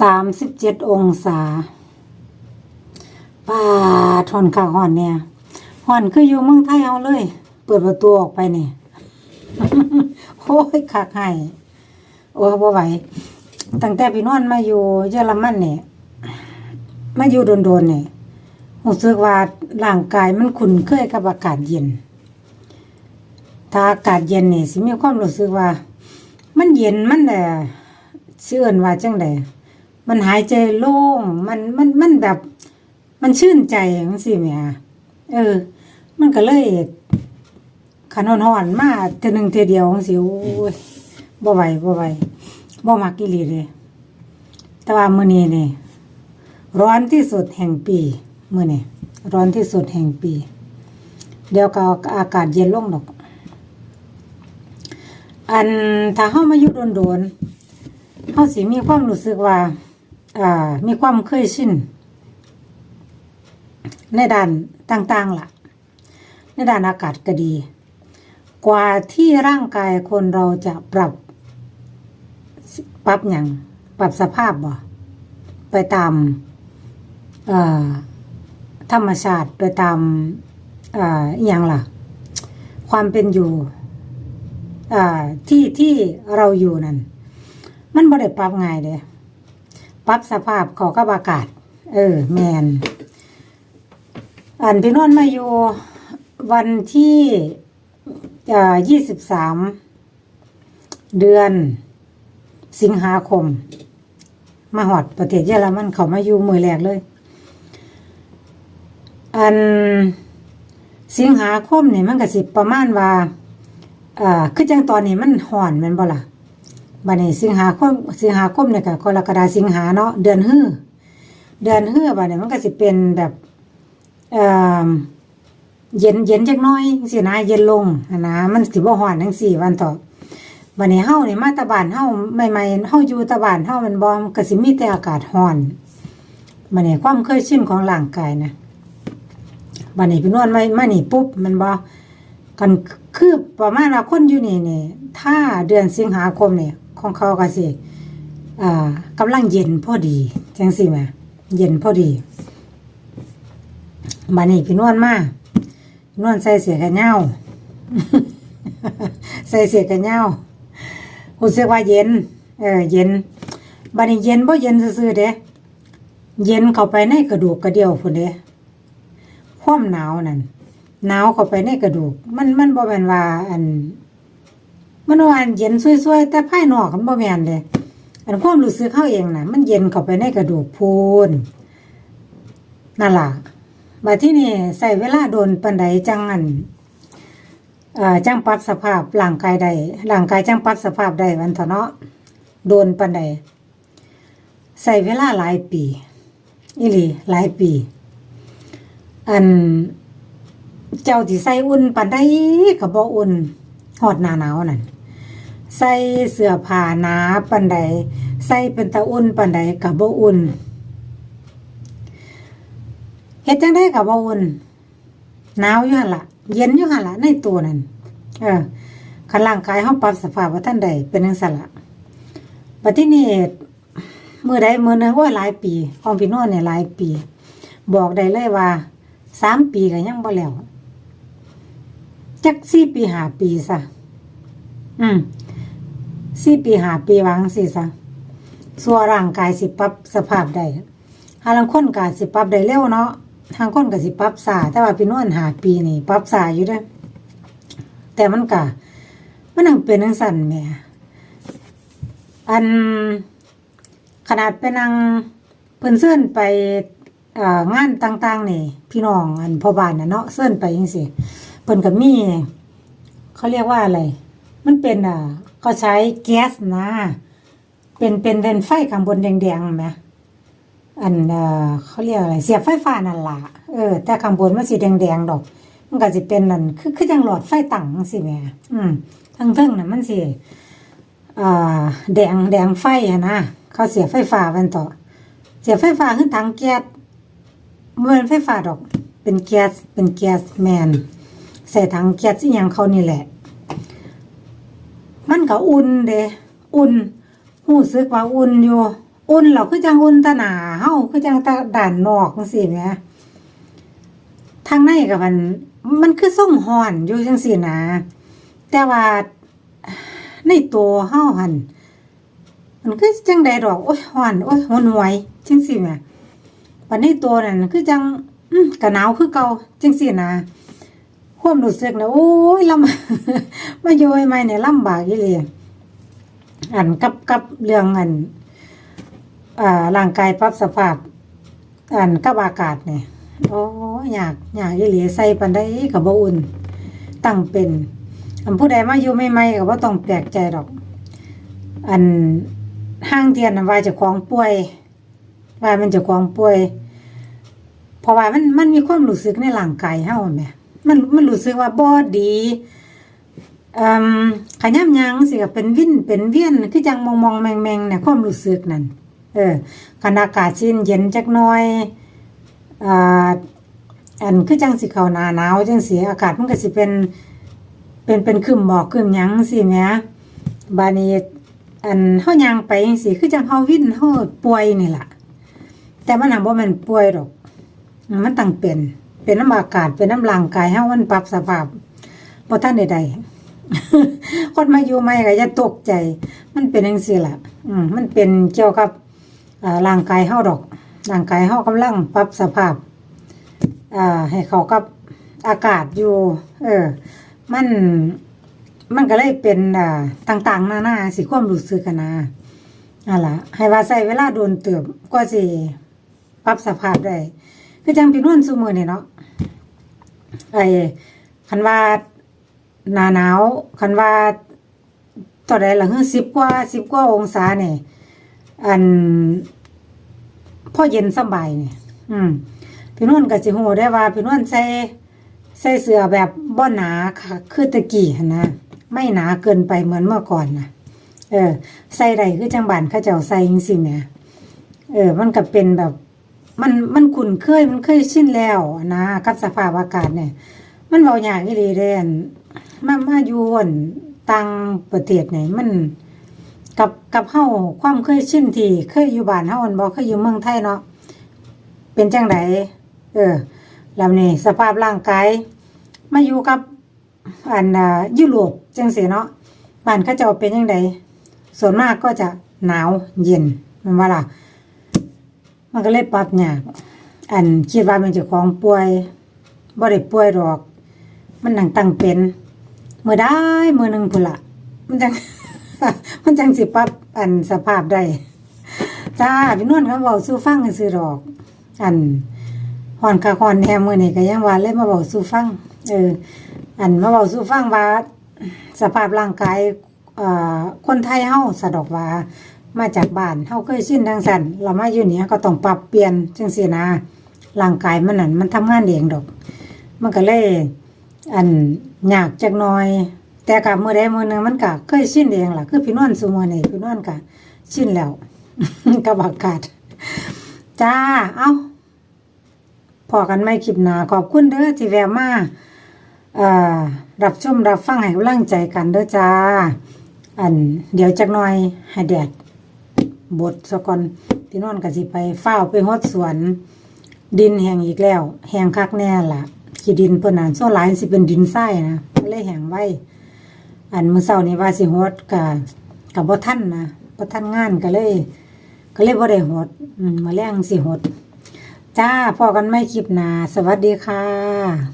สามสิบเจ็ดองศาป้าทอนข้าห่อนเนี่ยห่อนคืออยู่เมืองไทยเอาเลย เปิดประตูออกไปเนี่ยโอ้ยคักให้โอ้บ่ไหวตั้งแต่พี่นวลมาอยู่เยอรมันเนี่ยมาอยู่โดนๆเนี่ยรู้สึกว่าร่างกายมันคุ้นเคยกับอากาศเย็น ถ้าอากาศเย็นเนี่ยสิมีความรู้สึกว่า มันเย็นมันแต่เชื่อนว่าจังได มันหายใจโล่ง มันมันมันแบบ มันชื่นใจจังซี่แหมเออ มันก็เลยขันหอนๆมาเทื่อหนึงเทื่อเดียวจังซี่โอ้ยบ่ไหวบ่ไหวบ่มักอีหลีเลยแต่ว่ามื้อนี้นี่ร้อนที่สุดแห่งปีมื้อนี้ร้อนที่สุดแห่งปี เดี๋ยวก็อากาศเย็นลงดอกอันถ้าเฮามาอยู่โดนๆเฮาสิมีความรู้สึกว่า อ่า มีความเคยชินในด้านต่างๆล่ะ ในด้านอากาศก็ดี กว่าที่ร่างกายคนเราจะปรับ ปรับอย่างปรับสภาพบ่ไปตามธรรมชาติไปตามอย่างล่ะ ความเป็นอยู่ที่ที่เราอยู่นั่นมันบ่ได้ปรับง่ายเด้ ปรับสภาพเขอกับอากาศ เออ แมน อันพี่นวลมาอยู่วันที่ยี่สิบสามเดือนสิงหาคม มาหอดประเทศเยอรมันเขามาอยู่มือแรกเลย อันสิงหาคมเนี่ยมันก็สิประมาณว่าอ่าคือจังตอนนี้มันห่อนม่นบ่ล่ะ บัดนี้สิงหาคมสิงหาคมเนี่ยก็กรกฎาสิงหาเนาะเดือนฮื้อเดือนฮื้อบัดนี้มันก็สิเป็นแบบเอ่อเย็นเย็นจักน้อยจังซี่นะเย็นลงนะมันสิบ่ฮ้อนจังซี่วันต่อบัดนี้เฮานี่มาตะบ้านเฮาใหม่ๆเฮาอยู่ตะบ้านเฮามันบ่มันก็สิมีแต่อากาศร้อนบัดนี้ความเคยชินของร่างกายนะบัดนี้พี่นวลมามานี่ปุ๊บมันบ่กันคือประมาณว่าคนอยู่นี่นี่ถ้าเดือนสิงหาคมเนี่ย ของเขาก็สิอ่ากำลังเย็นพอดี จังสิแหมเย็นพอดีบัดนี้พี่นวลมาพี่นวลใส่เสียกันเหย้าใส่เสียกันเหย้ารู้สึกว่าเย็น เออเย็นบัดนี้เย็นบ่เย็นซื่อเด้เย็นเข้าไปในกระดูกกระเดี่ยวพุ่นเด้ความหนาวนั่นหนาวเข้าไปในกระดูก มันมันบ่แมนว่าอัน มันว่านเย็นซวยๆแต่ภายนอกมันบ่แม่นเด้อันความรู้สึกเข้าเองนะมันเย็นเข้าไปในกระดูกพูนนั่นล่ะบัดที่นี่ใส่เวลาโดนปานใดจังอันอ่อจังปรับสภาพร่างกายได้ร่างกายจังปรับสภาพได้วันเถาะเนาะโดนปานใดใส่เวลาหลายปีอีหลีหลายปี อันเจ้าที่ใส่อุ่นปานใดก็บ่อุ่นฮอดหนาหนาวนั่น ใส่เสื้อผ้าหนาปานใดใส่เป็นตาอุ่นปานใดก็บ่อุ่นเฮ็ดจังได๋ก็บ่อุ่นหนาวอยู่หั่นล่ะเย็นอยู่หั่นล่ะในตัวนั่นเออคันร่างกายเฮาปรับสภาพว่าท่านใดเป็นจังซั่นล่ะบัดทีนี้มื้อใดมื้อหนึงโอ้ยหลายปีของพี่น้นเนี่ยหลายปี บอกได้เลยว่าสามปีก็ยังบ่แล้วจักสี่ปีหาปีซะอืม สี่ปีหาปีวางสิซะสัวร่างกายสิปรับสภาพได้หาลังคนก็สิปรับได้เร็วเนาะทางคนก็สิปรับสาแต่ว่าพี่นวลหาปีนี่ปรับสาอยู่ด้อแต่มันก็มันนังเป็นนังสั่นแม่อันขนาดไปนั่งเพิ่นเสื่อนไปงานต่าง ๆ นี่ พี่น้องอันพ่อบ้านนะเนาะเสื่อนไปจังซี่เพิ่นก็มีเขาเรียกว่าอะไร มันเป็นอ่า ก็ใช้แก๊สนะ เป็นเป็นเป็นไฟข้างบนแดงๆไหมอันเอ่อเขาเรียกอะไร เสียบไฟฟ้านั่นละเออ แต่ข้างบนมันสีแดงๆดอก มันก็สิเป็นนั่นคือคือจังหลอดไฟตั้งสิแม่อืมทั้งเทิงน่ะมันสิอ่าแดงแดงไฟอะนะเขาเสียบไฟฟ้ามันต่อ เสียบไฟฟ้าขึ้นถังแก๊สบ่แมันไฟฟ้าดอก เป็นแก๊สเป็นแก๊สแมนใส่ถังแก๊สอีหยังเขานี่แหละ มันก็อุ่นเด้อุ่นรู้สึกว่าอุ่นอยู่ อุ่นเราคือจังอุ่นตะหนาเฮาคือจังตะด่านนอกจังซี่แหมทางในก็มัน มันคือส่งฮ้อนอยู่จังซี่นะ แต่ว่าในตัวเฮาหันมันคือจังใดดอกโอ้ยฮ้อนโอ้ยหวนหวยจังซี่แหมปันในตัวนั่นคือจังอืมก็หนาวคือเก่าจังซี่นะ ความรู้สึกนะโอ้ยลำมาอยู่ใหม่เนี่ยลำบากอีหลีอันกับกับเรื่องอันอ่าร่างกายปรับสภาพ อันกับอากาศเนี่ยโอ้อยากอยากอีหลีใส่ปันได้กับบ่อุ่นตั้งเป็นอันผู้ใดมาอยู่ใหม่ก็บ่าต้องแปลกใจดอก อันห้างเทียนว่าจะของป่วย ว่ามันจะของป่วย เพราะว่ามันมันมีความรู้สึกในร่างกายเฮาแหม มันมันรู้สึกว่าบ่ดีอืมขยับยังสิก็เป็นวิ่นเป็นเวียนคือจังมองมองแมงแมงเนี่ยความรู้สึกนั่นเออคันอากาศชื้นเย็นจักหน่อยอ่าอันคือจังสิเขาหนาหนาวจังสิอากาศมันก็สิเป็น เป็นเป็นครึมหมอกคึมหยังสิแหมบานี้อันเฮายางไปจังซี่คือจังเฮาวิ่นเฮาป่วยนี่ล่ะแต่มันน่ะบ่แม่นป่วยดอก มันตั้งเป็น เป็นน้ำอากาศเป็นน้ำร่างกายเฮามันปรับสภาพบ่ทันใดๆคนมาอยู่ใหม่ก็อย่าตกใจ มันเป็นจังซี่ล่ะ อืมมันเป็นเกี่ยวกับร่างกายเฮาดอกร่างกายเฮากำลังปรับสภาพอ่าให้เขากับอากาศอยู่ เออ มัน มันก็เลยเป็นอ่าต่าง ๆ หน้านาสิความรู้สึกกันนะนั่นล่ะให้ว่าใช้เวลาโดนเติบกว่าสิปรับสภาพได้ คือจังพี่นวลซุมื้อนี่เนาะไอ้คันว่าหนาหนาวคันว่าต่อใดล่ะคือ10กว่า10กว่าองศาเนี่ยอันพ่อเย็นสบายเนี่อืมพี่นวลก็สิฮู้ได้ว่าพี่นวลใส่ใส่เสื้อแบบบ่หนาค่ะคือตะกี้นะไม่หนาเกินไปเหมือนเมื่อก่อนนะเออ ใส่ได้คือจังบานเขาเจ้าใส่จังซี่แหมเออ มันก็เป็นแบบ มันมันคุ้นเคยมันเคยชินแล้วนะกับสภาพอากาศเนี่ย มันเว้ายากอีหลีเดนมามาอยู่อั่นต่างประเทศเนี่ยมันกับกับเฮาความเคยชินที่เคยอยู่บ้านเฮาอันบ่เคยอยู่เมืองไทยเนาะเป็นจังไดเออแล้วนี่สภาพร่างกายมาอยู่กับอันยุโรปจังซี่เนาะบ้านเขาเจ้าเป็นจังไดส่วนมากก็จะหนาวเย็นมันว่าล่ะ มันก็เลยปรับยากอันคิดว่ามันเจะของป่วยบ่ได้ป่วยดอก มันหนังตั้งเป็นเมื่อได้มื้อหนึงพุ่นละมันจังมันจังสิปรับอันสภาพได้จ้าพี่นวลเขาเว้าสู่ฟังซื่อๆดอก อันฮอนคาฮอนแฮมมือนี้ก็ยังว่าเลยมาเว้าสู่ฟัง เออ อันมาเว้าสู่ฟังว่าสภาพร่างกายอ่อคนไทยเฮาสะดอกว่า มาจากบ้านเฮาเคยชินจังซั่นเรามาอยู่นี่ก็ต้องปรับเปลี่ยนจังซี่นะร่างกายมันนั่นมันทำงานเองดอก มันก็เลยอันยากจักน่อย แต่กับมื้อใดมื้อหนึงมันก็เคยชินเองล่ะคือพี่นวลซุมื้อนี้พี่นวลก็ชินแล้วกับอากาศจ้า เอ้าพอกันไม่คลิปหนาขอบคุณเด้อที่แวะมาเอ่อรับชมรับฟังให้กำลังใจกันเด้อจ้า อันเดี๋ยวจักหน่อยให้แดด บดซะก่อนพี่นวลก็สิไปเฝ้าไปฮดสวน ดินแห้งอีกแล้ว แห้งคักแน่ล่ะขี้ดินเพิ่นน่ะโซหลายสิเป็นดินทรายนะก็เลยแห้งไว้ อันมื้อเช้านี้ว่าสิฮอดก็ก็บ่ทันนะบ่ทันงานก็เลย ก็เลยบ่ได้ฮดอืมมื้อแลงสิฮอดจ้าพอกันไม่คลิปหน้าสวัสดีค่ะ